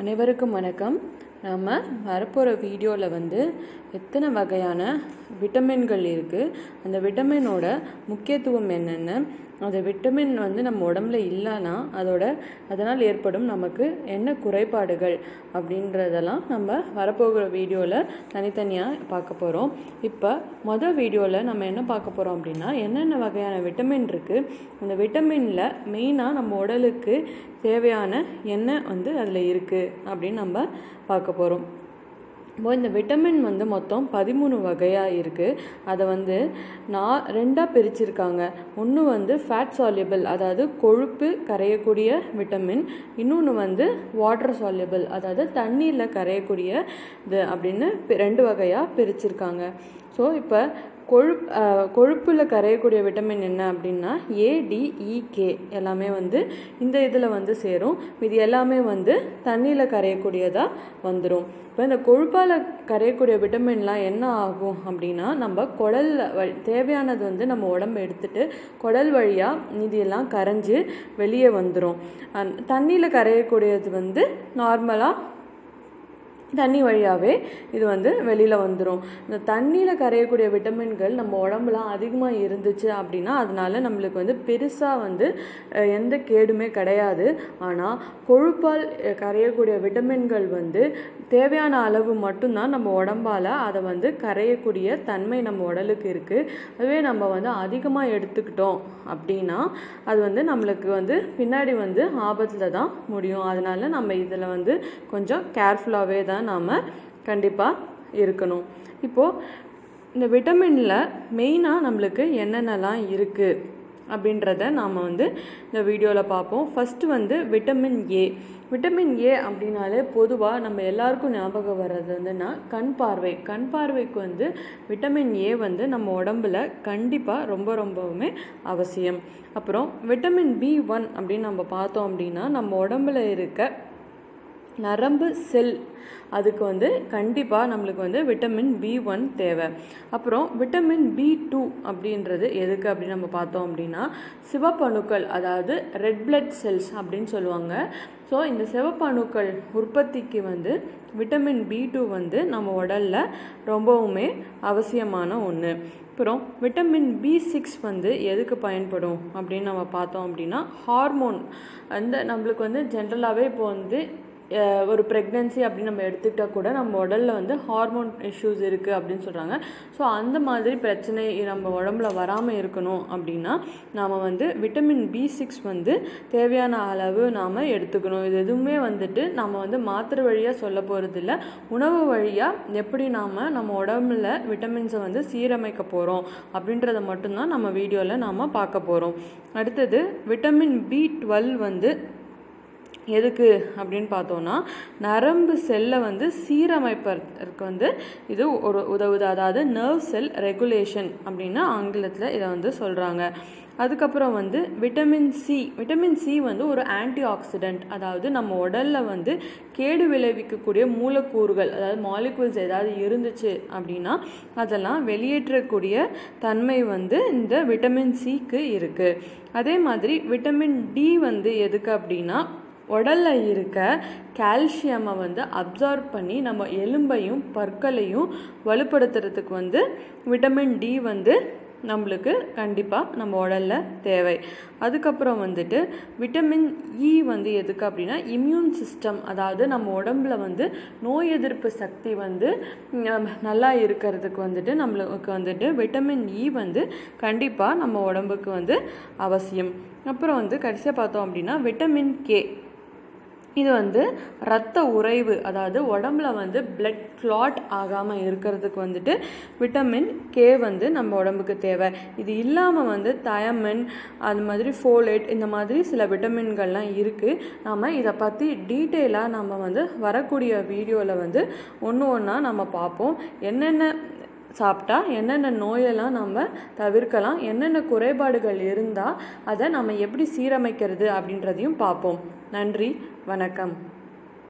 அனைவருக்கும் வணக்கம். நம்ம வரப்போகிற வீடியோவில் வந்து எத்தனை வகையான விட்டமின்கள் இருக்குது அந்த விட்டமினோட முக்கியத்துவம் என்னென்ன அந்த விட்டமின் வந்து நம்ம உடம்புல இல்லைன்னா அதோட அதனால் ஏற்படும் நமக்கு என்ன குறைபாடுகள் அப்படின்றதெல்லாம் நம்ம வரப்போகிற வீடியோவில் தனித்தனியாக பார்க்க போகிறோம் இப்போ மொதல் வீடியோவில் நம்ம என்ன பார்க்க போகிறோம் அப்படின்னா என்னென்ன வகையான விட்டமின் இருக்குது அந்த விட்டமினில் மெயினாக நம்ம உடலுக்கு தேவையான என்ன வந்து அதில் இருக்குது அப்படின்னு நம்ம பார்க்க போகிறோம் இப்போ இந்த விட்டமின் வந்து மொத்தம் பதிமூணு வகையாக இருக்குது அதை வந்து நான் ரெண்டாக பிரிச்சிருக்காங்க. ஒன்று வந்து ஃபேட் சால்யூபிள் அதாவது கொழுப்பு கரையக்கூடிய விட்டமின் இன்னொன்று வந்து வாட்டர் சால்யூபிள் அதாவது தண்ணீரில் கரையக்கூடிய இது அப்படின்னு ரெண்டு வகையாக பிரிச்சிருக்காங்க. ஸோ இப்போ கொழுப் கொழுப்பில் கரையக்கூடிய விட்டமின் என்ன அப்படின்னா ஏடிஇகே e, எல்லாமே வந்து இந்த இதில் வந்து சேரும். இது எல்லாமே வந்து தண்ணியில் கரையக்கூடியதாக வந்துடும் இப்போ இந்த கொழுப்பால் கரையக்கூடிய விட்டமின்லாம் என்ன ஆகும் அப்படின்னா நம்ம குடல் தேவையானது வந்து நம்ம உடம்பு எடுத்துட்டு குடல் வழியாக நிதியெல்லாம் கரைஞ்சி வெளியே வந்துடும் தண்ணியில் கரையக்கூடியது வந்து நார்மலாக தண்ணி வழியாகவே இது வந்து வெளியில் வந்துடும் இந்த தண்ணியில் கரையக்கூடிய விட்டமின்கள் நம்ம உடம்புல அதிகமாக இருந்துச்சு அப்படின்னா அதனால நம்மளுக்கு வந்து பெருசாக வந்து எந்த கேடுமே கிடையாது. ஆனால் கொழுப்பால் கரையக்கூடிய விட்டமின்கள் வந்து தேவையான அளவு மட்டும்தான் நம்ம உடம்பால் அதை வந்து கரையக்கூடிய தன்மை நம்ம உடலுக்கு இருக்குது அதுவே நம்ம வந்து அதிகமாக எடுத்துக்கிட்டோம் அப்படின்னா அது வந்து நம்மளுக்கு வந்து பின்னாடி வந்து ஆபத்தில் தான் முடியும். அதனால நம்ம இதில் வந்து கொஞ்சம் கேர்ஃபுல்லாகவே தான் நாம் கண்டிப்பாக இருக்கணும். இப்போது இந்த விட்டமினில் மெயினாக நம்மளுக்கு என்னென்னலாம் இருக்குது அப்படின்றத நாம் வந்து இந்த வீடியோவில் பார்ப்போம். ஃபஸ்ட்டு வந்து விட்டமின் ஏ விட்டமின் ஏ அப்படின்னாலே பொதுவாக நம்ம எல்லாருக்கும் ஞாபகம் வர்றது வந்துன்னா கண் பார்வை. கண் பார்வைக்கு வந்து விட்டமின் ஏ வந்து நம்ம உடம்புல கண்டிப்பாக ரொம்ப ரொம்பவுமே அவசியம். அப்புறம் விட்டமின் பி ஒன் அப்படின்னு நம்ம பார்த்தோம் அப்படின்னா நம்ம உடம்புல இருக்க நரம்பு செல். அதுக்கு வந்து கண்டிப்பாக நம்மளுக்கு வந்து விட்டமின் பி ஒன் தேவை. அப்புறம் விட்டமின் பி டூ அப்படின்றது எதுக்கு அப்படின்னு நம்ம பார்த்தோம் அப்படின்னா சிவப்பணுக்கள் அதாவது ரெட் பிளட் செல்ஸ் அப்படின்னு சொல்லுவாங்க. ஸோ இந்த சிவப்பணுக்கள் உற்பத்திக்கு வந்து விட்டமின் பி டூ வந்து நம்ம உடலில் ரொம்பவுமே அவசியமான ஒன்று அப்புறம் விட்டமின் பி சிக்ஸ் வந்து எதுக்கு பயன்படும் அப்படின்னு நம்ம பார்த்தோம் அப்படின்னா ஹார்மோன் அந்த நம்மளுக்கு வந்து ஜென்ரலாகவே இப்போ வந்து ஒரு ப்ரெக்னென்சி அப்படின்னு நம்ம எடுத்துக்கிட்டால் கூட நம்ம உடலில் வந்து ஹார்மோன் இஷ்யூஸ் இருக்குது அப்படின்னு சொல்கிறாங்க ஸோ அந்த மாதிரி பிரச்சனை நம்ம உடம்புல வராமல் இருக்கணும் அப்படின்னா நாம் வந்து விட்டமின் பி சிக்ஸ் வந்து தேவையான அளவு நாம் எடுத்துக்கணும். இது எதுவுமே வந்துட்டு நம்ம வந்து மாத்திரை வழியாக சொல்ல போகிறது இல்லை உணவு வழியாக எப்படி நாம் நம்ம உடம்புல விட்டமின்ஸை வந்து சீரமைக்க போகிறோம் அப்படின்றத மட்டும்தான் நம்ம வீடியோவில் நாம் பார்க்க போகிறோம் அடுத்தது விட்டமின் பி டுவெல் வந்து எதுக்கு அப்படின்னு பார்த்தோன்னா நரம்பு செல்லை வந்து சீரமைப்பதற்கு வந்து இது ஒரு உதவுது. அதாவது நர்வ் செல் ரெகுலேஷன் அப்படின்னு ஆங்கிலத்தில் இதை வந்து சொல்கிறாங்க அதுக்கப்புறம் வந்து விட்டமின் சி விட்டமின் சி வந்து ஒரு ஆன்டி ஆக்சிடென்ட் அதாவது நம்ம உடலில் வந்து கேடு விளைவிக்கக்கூடிய மூலக்கூறுகள் அதாவது மாலிகூல்ஸ் ஏதாவது இருந்துச்சு அப்படின்னா அதெல்லாம் வெளியேற்றக்கூடிய தன்மை வந்து இந்த விட்டமின் சிக்கு இருக்குது அதே மாதிரி விட்டமின் டி வந்து எதுக்கு அப்படின்னா உடலில் இருக்க கால்சியமை வந்து அப்சார்ப் பண்ணி நம்ம எலும்பையும் பற்களையும் வலுப்படுத்துறதுக்கு வந்து விட்டமின் டி வந்து நம்மளுக்கு கண்டிப்பாக நம்ம உடலில் தேவை. அதுக்கப்புறம் வந்துட்டு விட்டமின் இ e வந்து எதுக்கு அப்படின்னா இம்யூன் சிஸ்டம் அதாவது நம்ம உடம்புல வந்து நோய் எதிர்ப்பு சக்தி வந்து நல்லா இருக்கிறதுக்கு வந்துட்டு நம்மளுக்கு வந்துட்டு விட்டமின் இ e வந்து கண்டிப்பாக நம்ம உடம்புக்கு வந்து அவசியம். அப்புறம் வந்து கடைசியாக பார்த்தோம் அப்படின்னா விட்டமின் கே இது வந்து ரத்த உறைவு அதாவது உடம்புல வந்து பிளட் கிளாட் ஆகாமல் இருக்கிறதுக்கு வந்துட்டு விட்டமின் கே வந்து நம்ம உடம்புக்கு தேவை. இது இல்லாமல் வந்து தயமின் அது மாதிரி ஃபோலேட் இந்த மாதிரி சில விட்டமின்கள்லாம் இருக்குது நம்ம இதை பற்றி டீட்டெயிலாக நம்ம வந்து வரக்கூடிய வீடியோவில் வந்து ஒன்று ஒன்றா நம்ம பார்ப்போம். என்னென்ன சாப்பிட்டா என்னென்ன நோயெல்லாம் நம்ம தவிர்க்கலாம் என்னென்ன குறைபாடுகள் இருந்தால் அதை நம்ம எப்படி சீரமைக்கிறது அப்படின்றதையும் பார்ப்போம். நன்றி வணக்கம்.